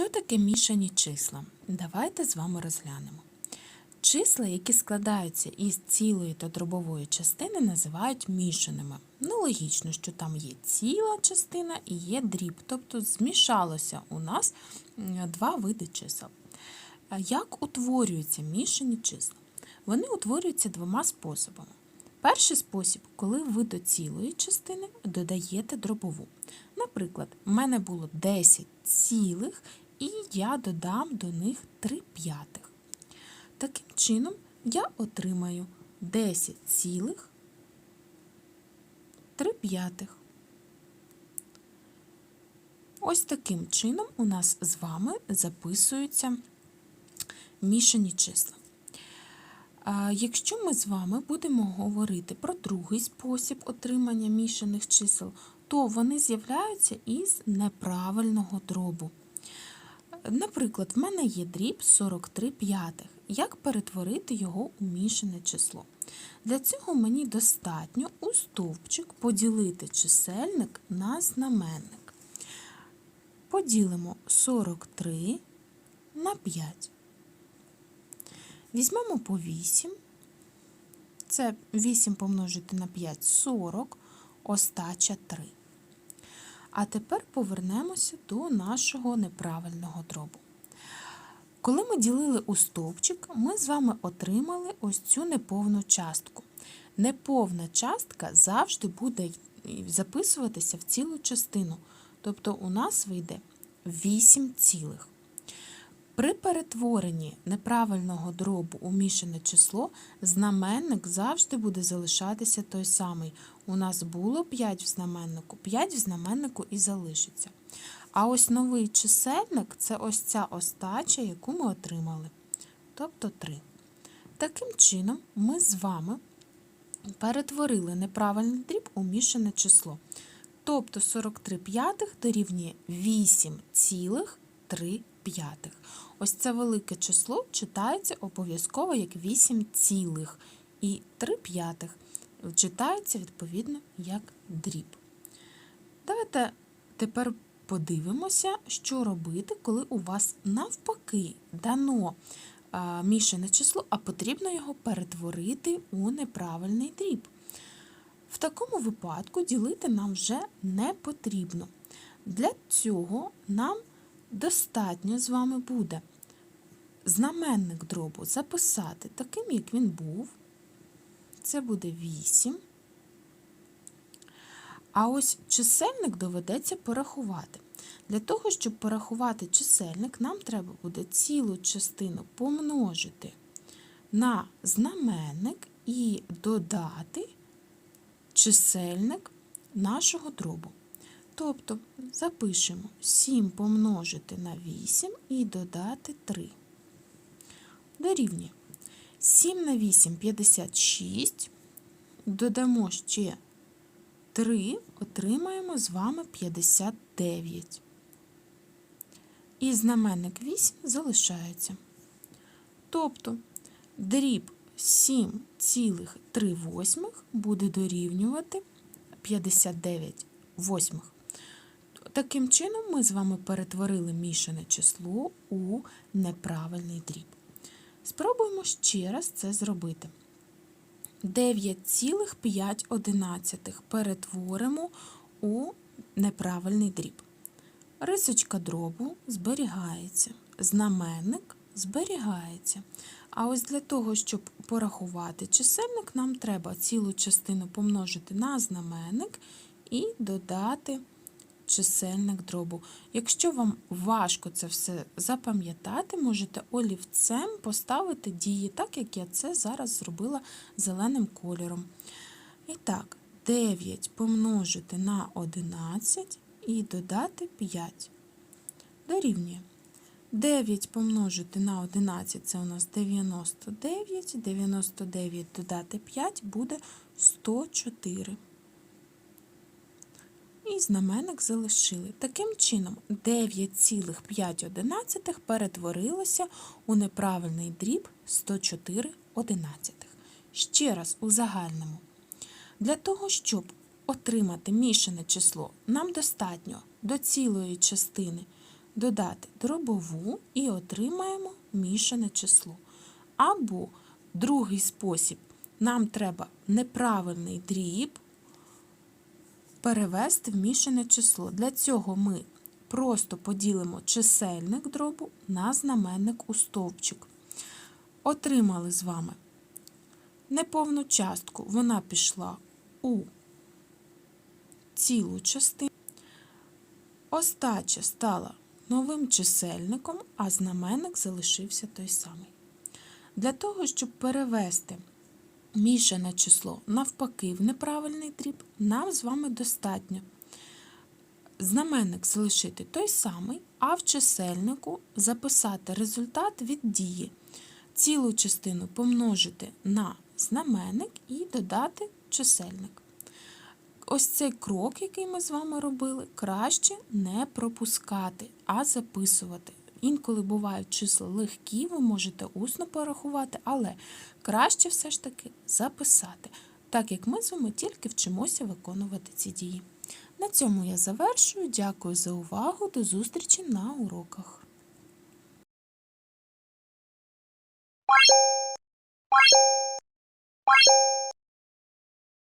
Що таке мішані числа? Давайте з вами розглянемо. Числа, які складаються із цілої та дробової частини, називають мішаними. Ну, логічно, що там є ціла частина і є дріб, тобто змішалося у нас два види чисел. Як утворюються мішані числа? Вони утворюються двома способами. Перший спосіб, коли ви до цілої частини додаєте дробову. Наприклад, в мене було 10 цілих, і я додам до них 3 п'ятих. Таким чином, я отримаю 10 цілих 3 п'ятих. Ось таким чином у нас з вами записуються мішані числа. Якщо ми з вами будемо говорити про другий спосіб отримання мішаних чисел, то вони з'являються із неправильного дробу. Наприклад, в мене є дріб 43 п'ятих. Як перетворити його у мішане число? Для цього мені достатньо у стовпчик поділити чисельник на знаменник. Поділимо 43 на 5. Візьмемо по 8. Це 8 помножити на 5 40, остача 3. А тепер повернемося до нашого неправильного дробу. Коли ми ділили у стовпчик, ми з вами отримали ось цю неповну частку. Неповна частка завжди буде записуватися в цілу частину. Тобто у нас вийде 8 цілих. При перетворенні неправильного дробу у мішане число знаменник завжди буде залишатися той самий. У нас було 5 в знаменнику, 5 в знаменнику і залишиться. А ось новий чисельник це ось ця остача, яку ми отримали, тобто 3. Таким чином, ми з вами перетворили неправильний дріб у мішане число. Тобто 43 п'ятих дорівнює 8,3 п'ятих. Ось це велике число читається обов'язково як 8 цілих. І 3 п'ятих читається відповідно як дріб. Давайте тепер подивимося, що робити, коли у вас навпаки дано мішане число, а потрібно його перетворити у неправильний дріб. В такому випадку ділити нам вже не потрібно. Для цього нам достатньо з вами буде знаменник дробу записати таким, як він був. Це буде 8. А ось чисельник доведеться порахувати. Для того, щоб порахувати чисельник, нам треба буде цілу частину помножити на знаменник і додати чисельник нашого дробу. Тобто запишемо 7 помножити на 8 і додати 3. Дорівнює 7 на 8 56. Додамо ще 3, отримаємо з вами 59. І знаменник 8 залишається. Тобто дріб 7,3 восьмих буде дорівнювати 59 восьмих. Таким чином, ми з вами перетворили мішане число у неправильний дріб. Спробуємо ще раз це зробити. 9,5 перетворимо у неправильний дріб. Рисочка дробу зберігається, знаменник зберігається. А ось для того, щоб порахувати чисельник, нам треба цілу частину помножити на знаменник і додати чисельник дробу. Якщо вам важко це все запам'ятати, можете олівцем поставити дії, так як я це зараз зробила зеленим кольором. І так, 9 помножити на 11 і додати 5. Дорівнює. 9 помножити на 11 це у нас 99, 99 додати 5 буде 104 і знаменник залишили. Таким чином, 9,5 перетворилося у неправильний дріб 104 одинадцятих. Ще раз у загальному. Для того, щоб отримати мішане число, нам достатньо до цілої частини додати дробову і отримаємо мішане число. Або другий спосіб, нам треба неправильний дріб перевести в мішане число. Для цього ми просто поділимо чисельник дробу на знаменник у стовпчик. Отримали з вами неповну частку, вона пішла у цілу частину. Остача стала новим чисельником, а знаменник залишився той самий. Для того, щоб перевести мішане число навпаки в неправильний дріб, нам з вами достатньо знаменник залишити той самий, а в чисельнику записати результат від дії. Цілу частину помножити на знаменник і додати чисельник. Ось цей крок, який ми з вами робили, краще не пропускати, а записувати. Інколи бувають числа легкі, ви можете усно порахувати, але краще все ж таки записати, так як ми з вами тільки вчимося виконувати ці дії. На цьому я завершую. Дякую за увагу. До зустрічі на уроках.